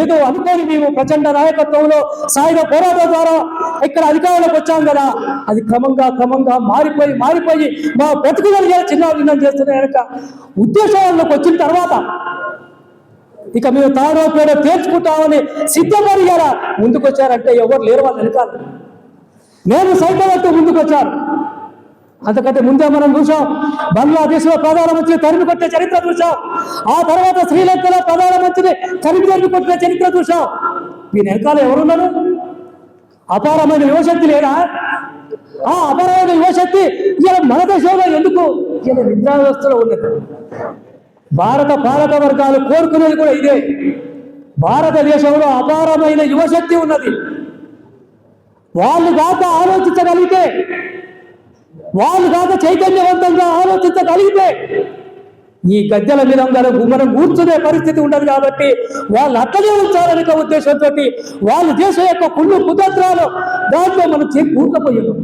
ఏదో అనుకోని మేము ప్రచండ నాయకత్వంలో సాయుధ పోరాటం ద్వారా ఇక్కడ అధికారంలోకి వచ్చాం కదా. అది క్రమంగా క్రమంగా మారిపోయి మారిపోయి మా బ్రతుకుదల చిన్న భిన్నం చేస్తున్న కనుక ఉద్దేశాలకు వచ్చిన తర్వాత ఇక మేము తాడో పేడో తేల్చుకుంటామని సిద్ధపడి ముందుకొచ్చారంటే ఎవరు లేరు వాళ్ళు వెనకాల. నేను సైతం అంటూ ముందుకు అంతకంటే ముందే మనం చూసాం బంగ్లాదేశ్లో ప్రధానమంత్రిని తరిమి కొట్టే చరిత్ర చూసాం. ఆ తర్వాత శ్రీలంకలో ప్రధానమంత్రిని తరిమి తరిమి కొట్టిన చరిత్ర చూసాం. దీని వెనకాల ఎవరున్నారు? అపారమైన యువశక్తి లేదా? ఆ అపారమైన యువశక్తి ఇలా మన దేశంలో ఎందుకు? ఇలా నిద్రా వ్యవస్థలో ఉన్నది. భారత పాలక వర్గాలు కోరుకునేది కూడా ఇదే. భారతదేశంలో అపారమైన యువశక్తి ఉన్నది. వాళ్ళు కాక ఆలోచించగలిగితే వాళ్ళు కాక చైతన్యవంతంగా ఆలోచించగలిగితే ఈ గద్దెల మీద అందరూ మనం కూర్చునే పరిస్థితి ఉండదు కాబట్టి వాళ్ళు అట్లనే ఉంచాలనే ఉద్దేశంతో వాళ్ళ దేశం యొక్క కుళ్ళు కుతంత్రాలు దాంట్లో మనం చే కూరుకుపోయాం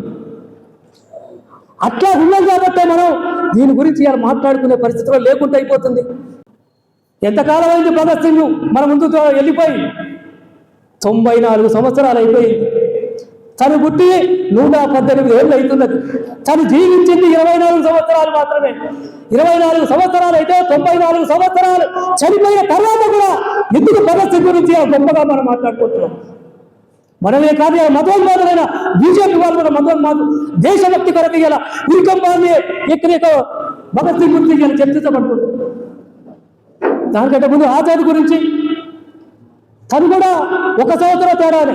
అట్లా ఉన్నాం కాబట్టి మనం దీని గురించి ఇలా మాట్లాడుకునే పరిస్థితిలో లేకుండా అయిపోతుంది. ఎంతకాలం అయింది భగత్ సింగ్ మన ముందుతో వెళ్ళిపోయి తొంభై నాలుగు సంవత్సరాలు అయిపోయింది. తను పుట్టి నూట పద్దెనిమిది ఏళ్ళు అవుతున్నది తను జీవించింది ఇరవై నాలుగు సంవత్సరాలు మాత్రమే. ఇరవై నాలుగు సంవత్సరాలు అయితే తొంభై నాలుగు సంవత్సరాలు చనిపోయిన తర్వాత కూడా ఎందుకు పరిస్థితి గురించి గొప్పగా మనం మాట్లాడుకుంటున్నాం? మనమే కాదు ఇలా మతోన్మాదులైన బీజేపీ వాళ్ళు కూడా మతోన్మాదు దేశభక్తి కొరకు ఇలా ఉరికంబాన్ని ఎక్కడెక్క భగత్ సింగ్ గురించి ఇలా చర్చించబడుతుంది దానికంటే ముందు ఆచార్య గురించి తను కూడా ఒక సంవత్సరం తేడానే.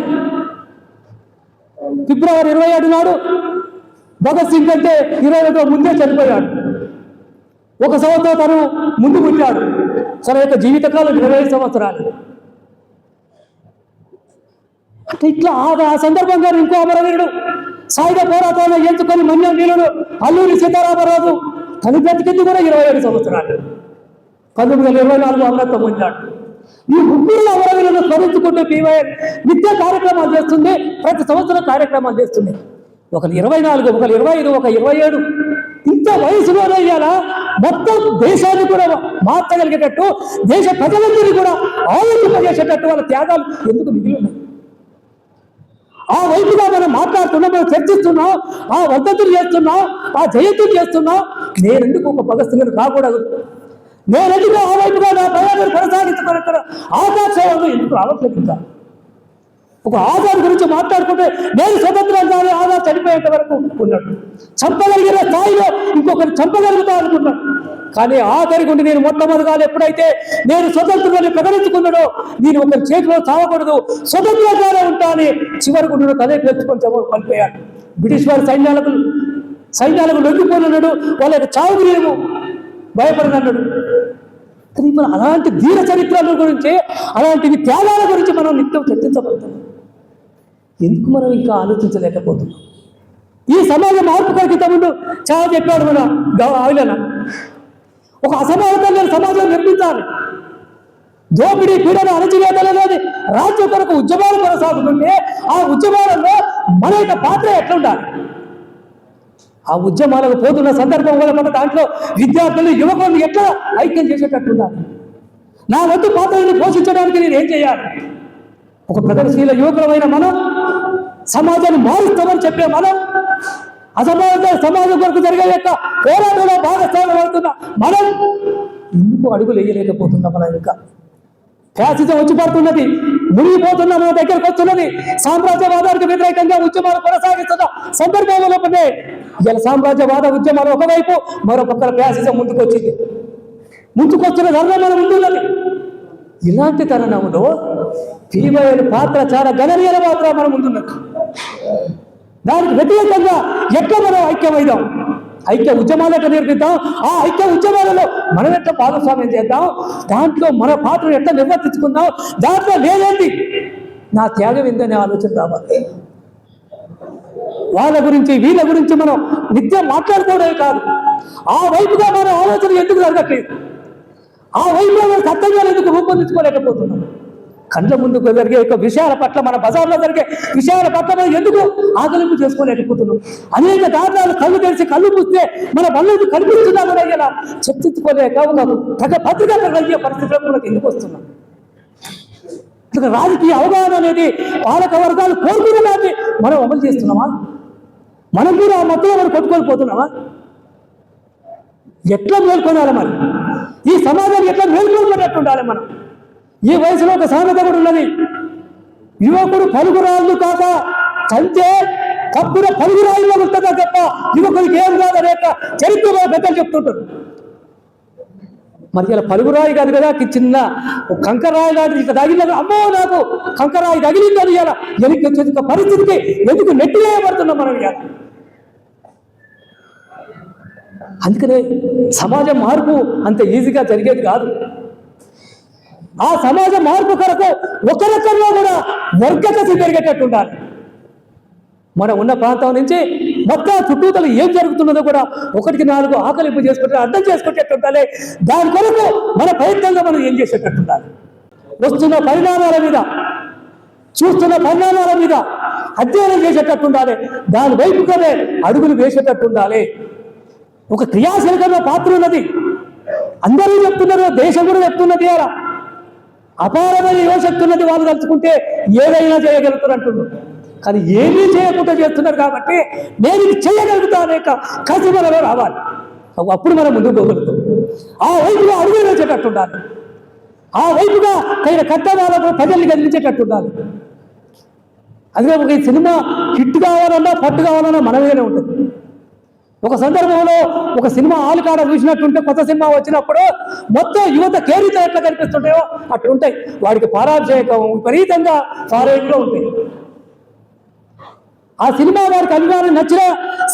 ఫిబ్రవరి ఇరవై ఏడు నాడు భగత్ సింగ్ అంటే ఇరవై ఒకటో ముందే చనిపోయాడు. ఒక సంవత్సరం తను ముందు పుట్టాడు. తన యొక్క జీవితకాలం ఇరవై ఐదు సంవత్సరాలు. అంటే ఇట్లా ఆ సందర్భంగా ఇంకో అమరవీరుడు సాయుధ పోరాటాలను ఎంచుకొని మన్యం వీరుడు అల్లూరి సీతారామరాజు తను బ్రతికింది కూడా ఇరవై ఏడు సంవత్సరాలు. పంతొమ్మిది వందల ఇరవై నాలుగు అమరత్వం పొందాడు. ఈ ముగ్గురు అమరవీరులను స్మరించుకుంటూ పీవైఎన్ నిత్య కార్యక్రమాలు చేస్తుంది ప్రతి సంవత్సరం కార్యక్రమాలు చేస్తుంది ఒకరు ఇరవై నాలుగు ఒకరు ఇరవై ఐదు ఒక ఇరవై ఏడు. ఇంత వయసులోనే ఇవాళ మొత్తం దేశాన్ని కూడా మార్చగలిగేటట్టు దేశ ప్రజలందరినీ కూడా ఆలోచింపజేసేటట్టు వాళ్ళ త్యాగాలు ఎందుకు మిగిలి ఉన్నాయి? ఆ వైపుగా మనం మాట్లాడుతున్నాం మనం చర్చిస్తున్నాం ఆ వద్దతులు చేస్తున్నాం ఆ జయంతులు చేస్తున్నాం. నేనెందుకు ఒక భగత్ సింగ్ కాకూడదు? నేనెందుకు ఆ వైపుగా నా ప్రయాణం కొనసాగించబడతారు ఆకాశంలో ఎందుకు రావట్లేదు ఇంకా? ఒక ఆధార్ గురించి మాట్లాడుకుంటే నేను స్వతంత్రంగానే ఆధార్ చనిపోయేంత వరకు ఉన్నాడు. చంపగలిగిన స్థాయిలో ఇంకొకరు చంపగలుగుతా అనుకున్నాడు. కానీ ఆధారి గుండి నేను మొట్టమొదటిగా ఎప్పుడైతే నేను స్వతంత్రాన్ని ప్రకటించుకున్నాడో నేను ఒకరి చేతిలో చావకూడదు. స్వతంత్రంగానే ఉంటా అని చివరి గుండెలో తనే పేర్చుకొని చదువు పడిపోయాడు బ్రిటిష్ వారి సైన్యాలకు సైన్యాలకు లొంగిపోనున్నాడు. వాళ్ళకి చావు చావుకు నేను కానీ మనం అలాంటి ధీర చరిత్రల గురించి అలాంటి త్యాగాల గురించి మనం నిత్యం చర్చించబడుతున్నాం ఎందుకు మనం ఇంకా ఆలోచించలేకపోతున్నాం? ఈ సమాజ మార్పు కొరకు తమ్ముడు చాలా చెప్పాడు మన ఆవిలన ఒక అసమానతమైన సమాజం నిర్మించాలి. దోపిడీ పీడన అణచివేతలనేది రాజ్య కొరకు ఉద్యమాలు కొనసాగుతుంటే ఆ ఉద్యమాలలో మన యొక్క పాత్ర ఎట్లుండాలి? ఆ ఉద్యమాలకు పోతున్న సందర్భం వల్ల మన దాంట్లో విద్యార్థులు యువకులను ఎట్లా ఐక్యం చేసేటట్టున్నారు నా వద్దు పాత్రని పోషించడానికి నేను ఏం చేయాలి? ఒక ప్రగతిశీల యువకులమైన మనం సమాజాన్ని మారుస్తామని చెప్పే మనం అసమాన సమాజం కొరకు జరిగే యొక్క పోరాటంలో భాగస్వామ్యం అవుతున్న మనం ఎందుకు అడుగులు వేయలేకపోతున్నాం మన ఇంకా ఫ్యాసిజం వచ్చి పడుతున్నది మునిగిపోతున్న మన దగ్గరకు వస్తున్నది. సామ్రాజ్యవాదానికి వ్యతిరేకంగా ఉద్యమాలు కొనసాగిస్తున్న సందర్భంలోనే ఇలా సామ్రాజ్యవాద ఉద్యమాలు ఒకవైపు మరో పక్కన ఫ్యాసిజం ముందుకొచ్చింది. ముందుకొచ్చిన ధర్మం మన ముందున్నది. ఇలాంటి తరుణంలో పీవైన పాత్ర చాలా గణనీయ పాత్ర మన ముందున్నది. దానికి వ్యతిరేకంగా ఎక్కడ మనం ఐక్యమైదాం ఐక్య ఉద్యమాలు ఎట్లా నేర్పిద్దాం ఆ ఐక్య ఉద్యమాలలో మనం ఎట్లా భాగస్వామ్యం చేద్దాం? దాంట్లో మన పాత్ర ఎట్లా నిర్వర్తించుకుందాం? దాంట్లో లేదండి నా త్యాగం ఏందని ఆలోచన రావాలి. వాళ్ళ గురించి వీళ్ళ గురించి మనం నిత్యం మాట్లాడుకోవడమే కాదు. ఆ వైపుగా మన ఆలోచన ఎందుకు జరగట్లేదు? ఆ వైపులో మన కర్తవ్యాలు ఎందుకు రూపొందించుకోలేకపోతున్నాం? కండ్ల ముందుకు జరిగే యొక్క విషయాల పట్ల మన బజార్లో జరిగే విషయాల పట్ల మనం ఎందుకు ఆకలింపు చేసుకోలేకపోతున్నాం అనేక దారుణాలు కళ్ళు తెరిచి కళ్ళు పూస్తే మన బళ్ళకు కనిపిస్తున్నా కూడా ఇలా చర్చించుకోలేక ఒక తగ భద్రత కలిగే పరిస్థితుల్లో మనకు ఎందుకు వస్తున్నాం? రాజకీయ అవగాహన అనేది పాలక వర్గాలు కోరుకున్న మనం అమలు చేస్తున్నామా? మనం కూడా ఆ మొత్తంలో మనం కొట్టుకొని పోతున్నామా? ఎట్లా మేల్కొనాలి మరి ఈ సమాజాన్ని ఎట్లా మేల్కొన్నట్టు ఉండాలి మనం? ఈ వయసులో ఒక సామెత కూడా ఉన్నది. యువకుడు పలుగురాళ్ళు కాక కంటే కప్పున పలుగురాళ్ళలో ఉంటుందా తప్ప యువకుడికి ఏం కాదు అనేక చరిత్రలో పెద్దలు చెప్తుంటారు. మరి ఇలా పలుగురాయి కాదు కదా కి చిన్న కంకరాయి లాంటిది ఇక తగిలిన అమ్మో నాకు కంకరాయి తగిలిందని ఇలా వెనక్కి వచ్చేది ఒక పరిస్థితికి ఎందుకు నెట్టి వేయబడుతున్నాం మనం ఇలా అందుకనే సమాజ మార్పు అంత ఈజీగా జరిగేది కాదు. ఆ సమాజ మార్పు కొరకు ఒకరొకరిలో కూడా వర్గకసి పెరిగేటట్టు ఉండాలి. మనం ఉన్న ప్రాంతం నుంచి మొత్తం చుట్టూతలు ఏం జరుగుతున్నదో కూడా ఒకటికి నాలుగు ఆకలింపు చేసుకుంటే అర్థం చేసుకునేటట్టు ఉండాలి. దాని కొరకు మన ప్రయత్నంగా మనం ఏం చేసేటట్టు ఉండాలి? వస్తున్న పరిణామాల మీద చూస్తున్న పరిణామాల మీద అధ్యయనం చేసేటట్టు ఉండాలి. దాని వైపుగానే అడుగులు వేసేటట్టు ఉండాలి. ఒక క్రియాశీలకమైన పాత్ర ఉన్నది. అందరూ చెప్తున్నారు దేశం కూడా చెప్తున్నది అలా. అపారమైన యువశక్తి ఉన్నది వాళ్ళు తలుచుకుంటే ఏదైనా చేయగలుగుతారంటున్నారు కానీ ఏమీ చేయకుండా చేస్తున్నారు కాబట్టి నేను ఇది చేయగలుగుతాను యొక్క కసి మనలో రావాలి అప్పుడు మనం ముందుకు పోగలుగుతాం. ఆ వైపుగా అడుగు వేసేటట్టు ఉండాలి ఆ వైపుగా తగిన కట్టడాలకు ప్రజల్ని గదిలించేటట్టు ఉండాలి అదే ఒక ఈ సినిమా హిట్ కావాలన్నా పట్టు కావాలన్నా మన మీదనే ఉంటుంది. ఒక సందర్భంలో ఒక సినిమా ఆలు కాడ చూసినట్టుంటే కొత్త సినిమా వచ్చినప్పుడు మొత్తం యువత కేరితో ఎట్లా కనిపిస్తుంటాయో అట్లా ఉంటాయి. వాడికి పారాభిషేకం విపరీతంగా ఫారేజ్లో ఉంటాయి. ఆ సినిమా వారికి అభిమానం నచ్చిన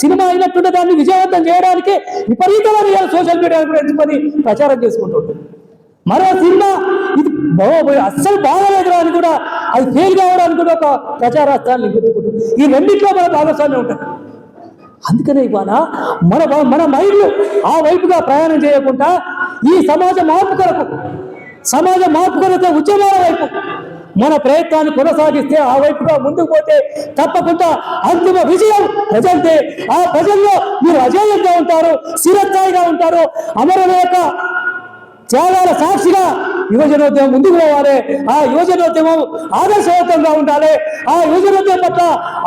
సినిమా అయినట్టుంటే దాన్ని విజయవంతం చేయడానికి విపరీతమైన సోషల్ మీడియా కూడా పని ప్రచారం చేసుకుంటుంటారు మరో సినిమా ఇది బాగోపోయి అస్సలు బాగోలేదురా అని కూడా అది ఫెయిల్ కావడానికి కూడా ఒక ప్రచారాస్త్రాన్ని గుర్తుకుంటుంది. ఈ రెండింటిలో మన భాగస్వామ్యం ఉంటుంది. అందుకనే ఇవాళ మన మన మైండ్లు ఆ వైపుగా ప్రయాణం చేయకుండా ఈ సమాజ మార్పు కొరకు సమాజ మార్పు కొరకు ఉద్యమాల వైపు మన ప్రయత్నాన్ని కొనసాగిస్తే ఆ వైపుగా ముందుకు పోతే తప్పకుండా అంతిమ విజయం ప్రజంతే ఆ ప్రజల్లో మీరు అజేయంగా ఉంటారు స్థిరస్థాయిగా ఉంటారు అమరుల యొక్క త్యాగాల సాక్షిగా యువజనోద్యమం ముందుకు పోవాలి. ఆ యువజనోద్యమం ఆదర్శవంతంగా ఉండాలి. ఆ యువజనోద్యమం పట్ల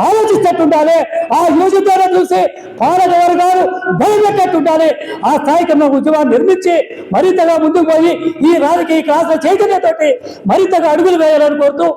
ఆలోచిస్తట్టు ఉండాలి ఆ యువజనోద్యమం చూసి పాలక వర్గాలు భయపెట్టట్టు ఉండాలి ఆ స్థాయికి ఉద్యమాన్ని నిర్మించి మరింతగా ముందుకు పోయి ఈ రాజకీయ క్లాసుల చైతన్యతోటి మరింతగా అడుగులు వేయాలని కోరుతూ